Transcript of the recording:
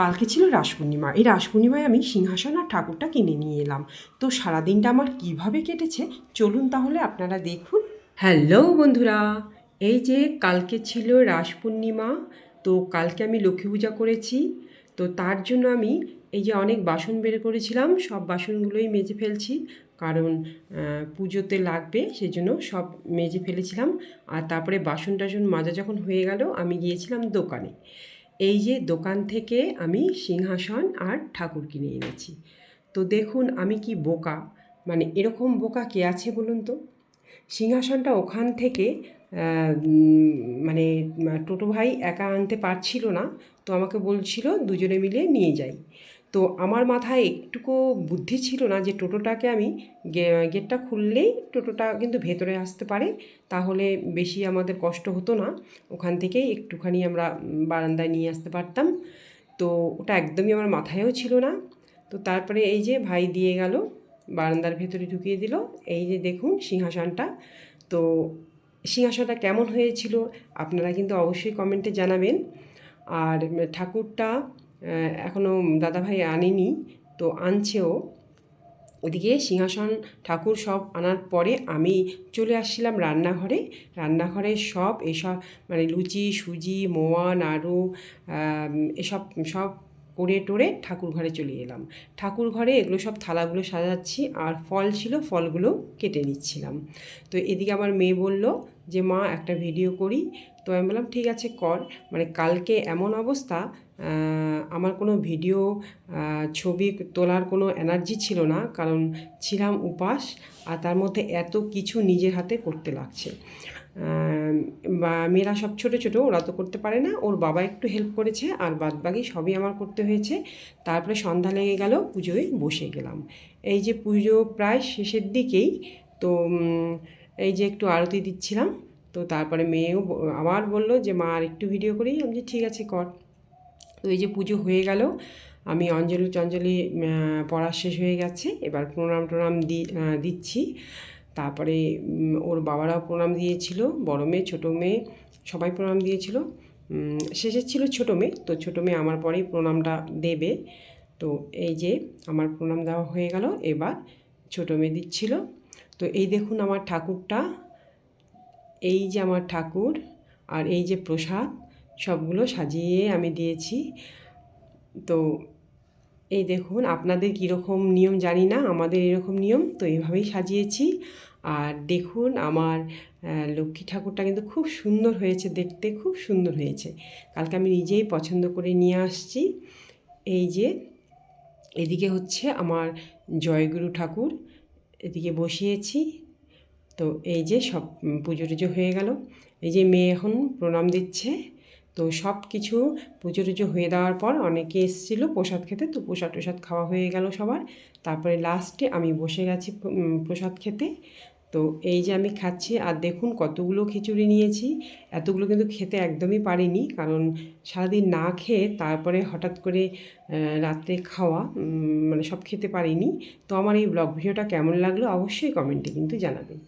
কালকে ছিল রাস পূর্ণিমা। এই রাস পূর্ণিমায় আমি সিংহাসন আর ঠাকুরটা কিনে নিয়ে এলাম। তো সারাদিনটা আমার কীভাবে কেটেছে? চলুন তাহলে আপনারা দেখুন। হ্যালো বন্ধুরা, এই যে কালকে ছিল রাস পূর্ণিমা, তো কালকে আমি লক্ষ্মী পূজা করেছি। তো তার জন্য আমি এই যে অনেক বাসন বের করেছিলাম, সব বাসনগুলোই মেজে ফেলছি। কারণ পুজোতে লাগবে, সেজন্য সব মেজে ফেলেছিলাম। আর তারপরে বাসন টাসন মাজা যখন হয়ে গেল, আমি গিয়েছিলাম দোকানে। এই যে দোকান থেকে আমি সিংহাসন আর ঠাকুর কিনে এনেছি। তো দেখুন আমি কি বোকা? মানে এরকম বোকা কে আছে বলুন তো? সিংহাসনটা ওখান থেকে মানে টোটো ভাই একা আনতে পারছিল না। তো আমাকে বলছিল দুজনে মিলে নিয়ে যাই। তো আমার মাথায় একটুকু বুদ্ধি ছিল না যে টোটোটাকে আমি গেটটা খুললেই টোটোটা কিন্তু ভেতরে আসতে পারে, তাহলে বেশি আমাদের কষ্ট হতো না। ওখান থেকেই একটুখানি আমরা বারান্দায় নিয়ে আসতে পারতাম। তো ওটা একদমই আমার মাথায়ও ছিল না। তো তারপরে এই যে ভাই দিয়ে গেল, বারান্দার ভেতরে ঢুকিয়ে দিল। এই যে দেখুন সিংহাসনটা। তো সিংহাসনটা কেমন হয়েছিল, আপনারা কিন্তু অবশ্যই কমেন্টে জানাবেন। আর ঠাকুরটা এখনও দাদাভাই আনেনি, তো আনছেও। ওদিকে সিংহাসন ঠাকুর সব আনার পরে আমি চলে আসছিলাম রান্নাঘরে। রান্নাঘরে সব এসব মানে লুচি, সুজি, মোয়া, নাড়ু এসব সব করে টোরে ঠাকুর ঘরে চলে এলাম। ঠাকুর ঘরে এগুলো সব থালাগুলো সাজাচ্ছি আর ফল ছিল, ফলগুলো কেটে নিচ্ছিলাম। তো এদিকে আমার মেয়ে বলল যে, মা, একটা ভিডিও করি। তো আমি বললাম, ঠিক আছে, কর। মানে কালকে এমন অবস্থা আমার কোনো ভিডিও ছবি তোলার কোনো এনার্জি ছিল না, কারণ ছিলাম উপাস আর তার মধ্যে এত কিছু নিজের হাতে করতে লাগছে। বা মেয়েরা সব ছোট ছোট, ওরা তো করতে পারে না, ওর বাবা একটু হেল্প করেছে আর বাদবাকি সবই আমার করতে হয়েছে। তারপরে সন্ধ্যা লেগে গেল, পুজোয় বসে গেলাম। এই যে পুজো প্রায় শেষের দিকেই, তো এই যে একটু আরতি দিচ্ছিলাম তো তারপরে মেয়েও আবার বলল যে, মা, আর একটু ভিডিও করি। আমি যে ঠিক আছে, কর। তো এই যে পুজো হয়ে গেল, আমি অঞ্জলি চঞ্জলি পড়া শেষ হয়ে গেছে। এবার প্রণাম টনাম দিচ্ছি। তারপরে ওর বাবারাও প্রণাম দিয়েছিল, বড় মেয়ে, ছোটো মেয়ে, সবাই প্রণাম দিয়েছিল। শেষে ছিল ছোটো মেয়ে, তো ছোটো মেয়ে আমার পরেই প্রণামটা দেবে। তো এই যে আমার প্রণাম দেওয়া হয়ে গেল, এবার ছোটো মেয়ে দিচ্ছিল। তো এই দেখুন আমার ঠাকুরটা এই যে আমার ঠাকুর আর এই যে প্রসাদ, সবগুলো সাজিয়ে আমি দিয়েছি। তো এই দেখুন, আপনাদের কীরকম নিয়ম জানি না, আমাদের এরকম নিয়ম, তো এইভাবেই সাজিয়েছি। আর দেখুন, আমার লক্ষ্মী ঠাকুরটা কিন্তু খুব সুন্দর হয়েছে দেখতে, খুব সুন্দর হয়েছে। কালকে আমি নিজেই পছন্দ করে নিয়ে আসছি। এই যে, এদিকে হচ্ছে আমার জয়গুরু ঠাকুর, এদিকে বসিয়েছি। তো এই যে সব পুজো টুজো হয়ে গেল। এই যে মেয়ে এখন প্রণাম দিচ্ছে। তো সব কিছু পুজো টুজো হয়ে দেওয়ার পর অনেকে এসেছিল প্রসাদ খেতে। তো প্রসাদ টসাদ খাওয়া হয়ে গেল সবার। তারপরে লাস্টে আমি বসে গেছি প্রসাদ খেতে। তো এই যে আমি খাচ্ছি, আর দেখুন কতগুলো খিচুড়ি নিয়েছি। এতগুলো কিন্তু খেতে একদমই পারিনি, কারণ সারাদিন না খেয়ে তারপরে হঠাৎ করে রাতে খাওয়া মানে সব খেতে পারিনি। তো আমার এই ব্লগ ভিডিওটা কেমন লাগল অবশ্যই কমেন্টে কিন্তু জানাবেন।